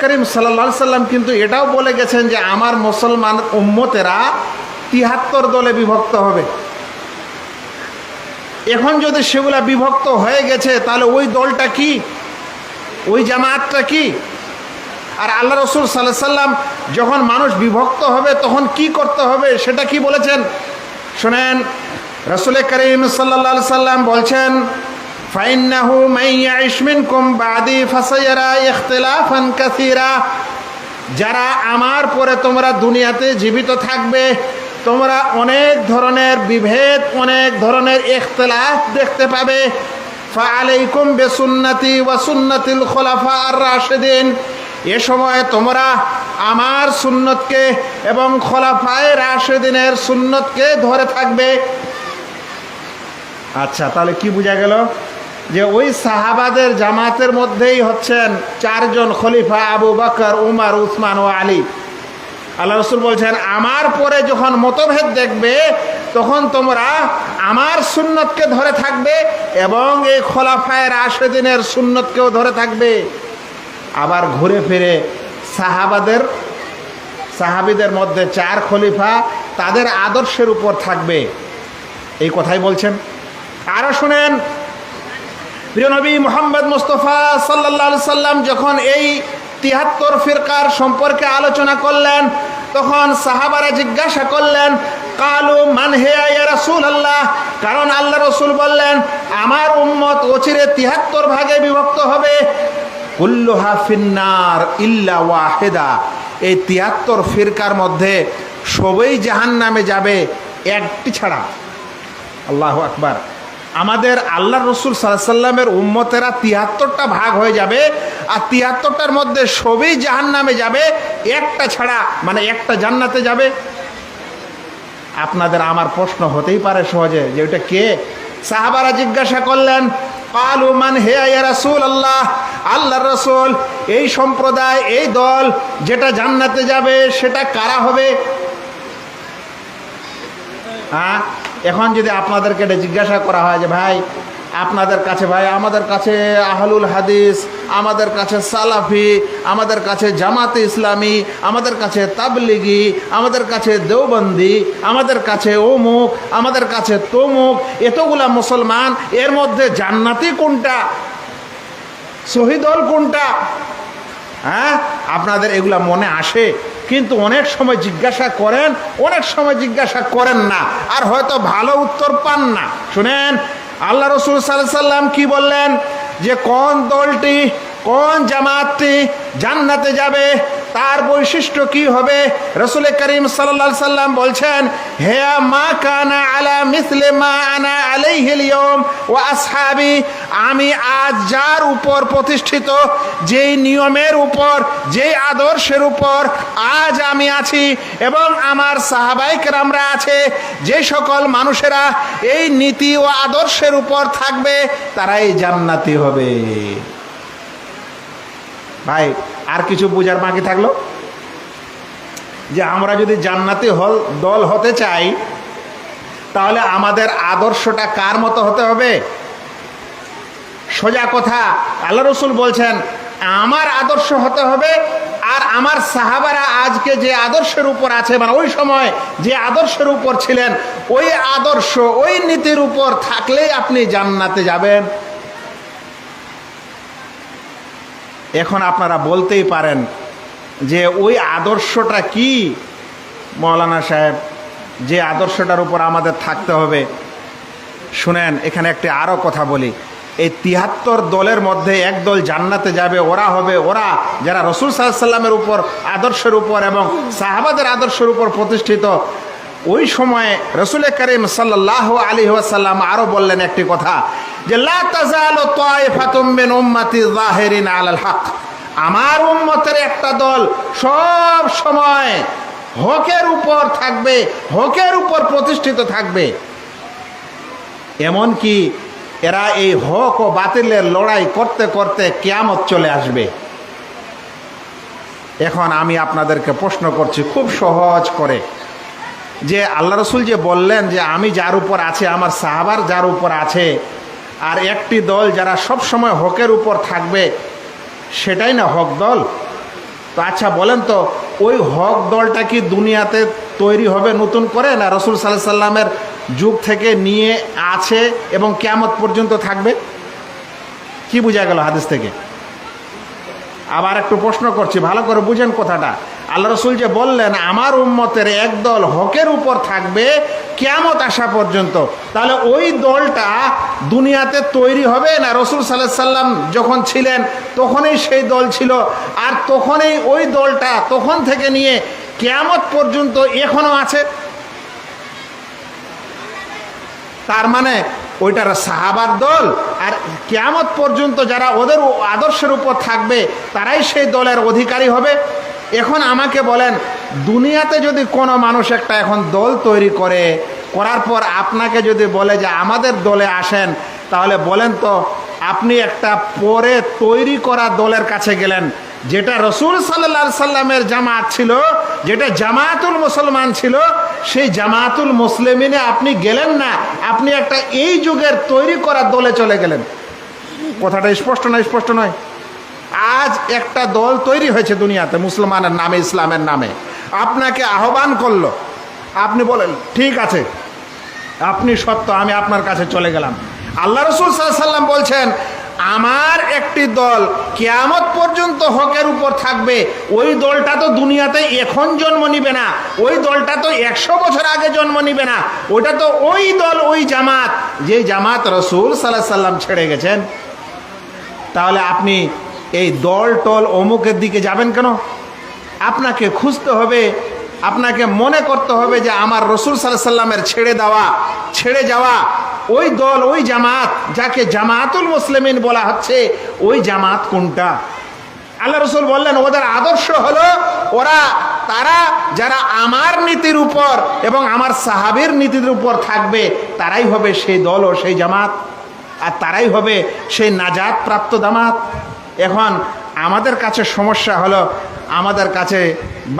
করিম সাল্লা সাল্লাম কিন্তু এটাও বলে গেছেন যে আমার মুসলমান উম্মতেরা তিহাত্তর দলে বিভক্ত হবে। এখন যদি সেগুলা বিভক্ত হয়ে গেছে, তাহলে ওই দলটা কি? ওই জামাতটা কি? আর আল্লাহ রসুল সাল্লাহ সাল্লাম যখন মানুষ বিভক্ত হবে, তখন কি করতে হবে সেটা কি বলেছেন? শোনেন, রসুল করিম সাল্লা সাল্লাম বলছেন ফাইন্নাহু মাইয়া ইসমিন কুম বাদি ফাসাইয়ারা ইখতিলাফান কাসিরা। যারা আমার পরে তোমরা দুনিয়াতে জীবিত থাকবে, তোমরা অনেক ধরনের বিভেদ, অনেক ধরনের ইখতলাফ দেখতে পাবে। ফালাইকুম বেসুন্নতি ওয়া সুন্নাতিল খোলাফা আর রাশেদিন। এ সময় তোমরা আমার সুন্নতকে এবং খোলাফায় রাশেদিনের সুন্নতকে ধরে থাকবে। আচ্ছা তাহলে কি বোঝা গেল? যে ওই সাহাবাদের জামাতের মধ্যেই হচ্ছেন চারজন খলিফা আবু বকর, উমার, উসমান ও আলী। আল্লাহ রসুল বলছেন, আমার পরে যখন মতভেদ দেখবে, তখন তোমরা আমার সুন্নতকে ধরে থাকবে এবং এই খোলাফায়ের আশেদিনের সুন্নতকেও ধরে থাকবে। আবার ঘুরে ফিরে সাহাবাদের, সাহাবিদের মধ্যে চার খলিফা তাদের আদর্শের উপর থাকবে। এই কথাই বলছেন। আরও শুনেন প্রিয় নবী মোহাম্মদ মুস্তফা সাল্লা সাল্লাম যখন এই তিহাত্তর ফিরকার সম্পর্কে আলোচনা করলেন, তখন সাহাবারা জিজ্ঞাসা করলেন, কালু মান হে রাসুল আল্লাহ কারণ আল্লাহ রসুল বললেন, আমার উম্মত অচিরে তিহাত্তর ভাগে বিভক্ত হবে। কুল্লুহা ফিন্নার ইল্লা ওয়াহেদা। এই তিয়াত্তর ফিরকার মধ্যে সবই জাহান নামে যাবে একটি ছাড়া। আল্লাহ আকবার। আমাদের আল্লাহ রসুল সাল্লামের উম্মতেরা তিয়াত্তরটা ভাগ হয়ে যাবে, আর তিয়াত্তরটার মধ্যে সবই জাহান নামে যাবে, একটা ছাড়া মানে একটা জান্নাতে যাবে। আপনাদের আমার প্রশ্ন হতেই পারে সহজে যে ওইটা কে? সাহাবারা জিজ্ঞাসা করলেন, কালু মান হে রাসুল আল্লাহ আল্লাহ রসুল, এই সম্প্রদায়, এই দল যেটা জান্নাতে যাবে সেটা কারা হবে? হ্যাঁ? এখন যদি আপনাদেরকে এটা জিজ্ঞাসা করা হয় যে, ভাই, আপনাদের কাছে, ভাই, আমাদের কাছে আহলুল হাদিস, আমাদের কাছে সালাফি, আমাদের কাছে জামাতে ইসলামী, আমাদের কাছে তাবলিগি, আমাদের কাছে দেওবন্দি, আমাদের কাছে অমুক, আমাদের কাছে তমুক, এতগুলা মুসলমান, এর মধ্যে জান্নাতি কোনটা? শহীদল কোনটা? হ্যাঁ? আপনাদের এগুলা মনে আসে, কিন্তু অনেক সময় জিজ্ঞাসা করেন, অনেক সময় জিজ্ঞাসা করেন না, আর হয়তো ভালো উত্তর পান না। শুনেন, আল্লাহ রসুল সাল্লাম কি বললেন? যে কোন দলটি, কোন জামাতটি জান্নাতে যাবে তার বৈশিষ্ট্য কি হবে? রসুল করিম সাল্লা সাল্লাম বলছেন, হে মা কানা আলা মিসলে মা আনা আলাইহিল ইয়ম ও আসহাবি, আমি আজ যার উপর প্রতিষ্ঠিত, যেই নিয়মের উপর, যেই আদর্শের উপর আজ আমি আছি এবং আমার সাহাবাইকের আমরা আছে, যে সকল মানুষেরা এই নীতি ও আদর্শের উপর থাকবে, তারাই জান্নাতি হবে। ভাই, আর কিছু বোঝার বাকি থাকল? যে আমরা যদি জান্নাতি হল, দল হতে চাই, তাহলে আমাদের আদর্শটা কার মতো হতে হবে? সোজা কথা, আল্লাহ রসুল বলছেন, আমার আদর্শ হতে হবে, আর আমার সাহাবারা আজকে যে আদর্শের উপর আছে মানে ওই সময় যে আদর্শের উপর ছিলেন, ওই আদর্শ, ওই নীতির উপর থাকলেই আপনি জান্নাতে যাবেন। এখন আপনারা বলতেই পারেন যে ওই আদর্শটা কি? মৌলানা সাহেব, যে আদর্শটার উপর আমাদের থাকতে হবে। শুনেন, এখানে একটি আরও কথা বলি। এই তিহাত্তর দলের মধ্যে এক দল জান্নাতে যাবে, ওরা হবে, ওরা যারা রসুল সাল্লামের উপর আদর্শের উপর এবং সাহাবাদের আদর্শের উপর প্রতিষ্ঠিত, ওই সময়ে রসুল করিম সাল্লাহ আলী ওয়াসাল্লাম আরও বললেন একটি কথা। যে আমার উম্মতের একটা দল সব সময় হকের উপর থাকবে, হকের উপর প্রতিষ্ঠিত থাকবে। এমন কি এরা এই হক ও বাতিলের লড়াই করতে করতে কেয়ামত চলে আসবে। এখন আমি আপনাদেরকে প্রশ্ন করছি খুব সহজ করে যে আল্লাহ রসুল যে বললেন যে আমি যার উপর আছে, আমার সাহাবার যার উপর আছে আর একটি দল যারা সব সময় হকের উপর থাকবে, সেটাই না হক দল। তো আচ্ছা বলেন তো, ওই হক দলটা কি দুনিয়াতে তৈরি হবে নতুন করে, না রসুল সাল্লাহ সাল্লামের যুগ থেকে নিয়ে আছে এবং কেয়ামত পর্যন্ত থাকবে? কি বোঝা গেল হাদিস থেকে? আবার একটু প্রশ্ন করছি, ভালো করে বুঝেন কথাটা। আল্লাহ রসুল যে বললেন, আমার উম্মতের একদল হকের উপর থাকবে কেয়ামত আসা পর্যন্ত। তাহলে ওই দলটা দুনিয়াতে তৈরি হবে না? রসুল সাল্লাহ সাল্লাম যখন ছিলেন, তখনই সেই দল ছিল। আর তখনই ওই দলটা তখন থেকে নিয়ে কেয়ামত পর্যন্ত এখনও আছে। তার মানে ওইটার সাহাবার দল। আর কেয়ামত পর্যন্ত যারা ওদের আদর্শের উপর থাকবে, তারাই সেই দলের অধিকারী হবে। এখন আমাকে বলেন, দুনিয়াতে যদি কোনো মানুষ একটা এখন দল তৈরি করে, করার পর আপনাকে যদি বলে যে আমাদের দলে আসেন, তাহলে বলেন তো আপনি একটা পরে তৈরি করা দলের কাছে গেলেন, যেটা রসুল সাল্লা সাল্লামের জামাত ছিল, যেটা জামায়াতুল মুসলমান ছিল, সেই জামায়াতুল মুসলিমিনে আপনি গেলেন না, আপনি একটা এই যুগের তৈরি করা দলে চলে গেলেন। কথাটা স্পষ্ট নয় স্পষ্ট নয়। আজ একটা দল তৈরি হয়েছে দুনিয়াতে, মুসলমানের নামে, ইসলামের নামে। আপনাকে আহ্বান করল, আপনি বলেন, ঠিক আছে, আপনি সত্য, আমি আপনার কাছে চলে গেলাম। আল্লাহ রসুল সাল্লাম বলছেন, আমার একটি দল কেয়ামত পর্যন্ত হকের উপর থাকবে, ওই দলটা তো দুনিয়াতে এখন জন্ম নিবে না, ওই দলটা তো একশো বছর আগে জন্ম নিবে না, ওটা তো ওই দল, ওই জামাত। যে জামাত রসুল সাল্লাহ সাল্লাম ছেড়ে গেছেন, তাহলে আপনি এই দল টল অমুকের দিকে যাবেন কেন? আপনাকে খুঁজতে হবে, আপনাকে মনে করতে হবে যে আমার রসুল সাল্লাহ সাল্লামের ছেড়ে দেওয়া, ছেড়ে যাওয়া, ওই দল, ওই জামাত, যাকে জামাতুল মুসলিমিন বলা হচ্ছে, ওই জামাত কোনটা? আল্লাহ রসুল বললেন, ওদের আদর্শ হলো ওরা, তারা যারা আমার নীতির উপর এবং আমার সাহাবের নীতির উপর থাকবে, তারাই হবে সেই দল ও সেই জামাত, আর তারাই হবে সেই নাজাত প্রাপ্ত জামাত। এখন আমাদের কাছে সমস্যা হলো আমাদের কাছে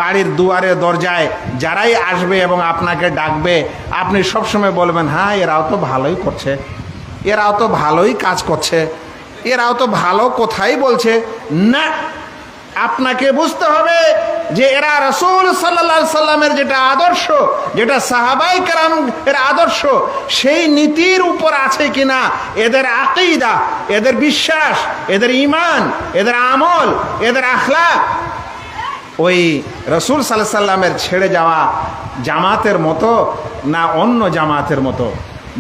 বাড়ির দুয়ারে, দরজায় যারাই আসবে এবং আপনাকে ডাকবে, আপনি সবসময় বলবেন হ্যাঁ এরাও তো ভালোই করছে, এরাও তো ভালোই কাজ করছে, এরাও তো ভালো কোথায় বলছে। না আপনাকে বুঝতে হবে যে এরা রসুল সাল্লা সাল্লামের যেটা আদর্শ, যেটা সাহাবাই কারাম এর আদর্শ, সেই নীতির উপর আছে কিনা, এদের আকিদা, এদের বিশ্বাস, এদের ইমান এদের আমল, এদের আখলা ওই রসুল সাল্লাহ সাল্লামের ছেড়ে যাওয়া জামাতের মতো না অন্য জামাতের মতো?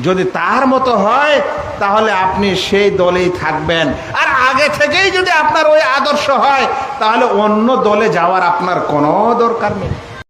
যদি তার মতো হয়, তাহলে আপনি সেই দলেই থাকবেন। আর আগে থেকেই যদি আপনার ওই আদর্শ হয়, তাহলে অন্য দলে যাওয়ার আপনার কোনো দরকার নেই।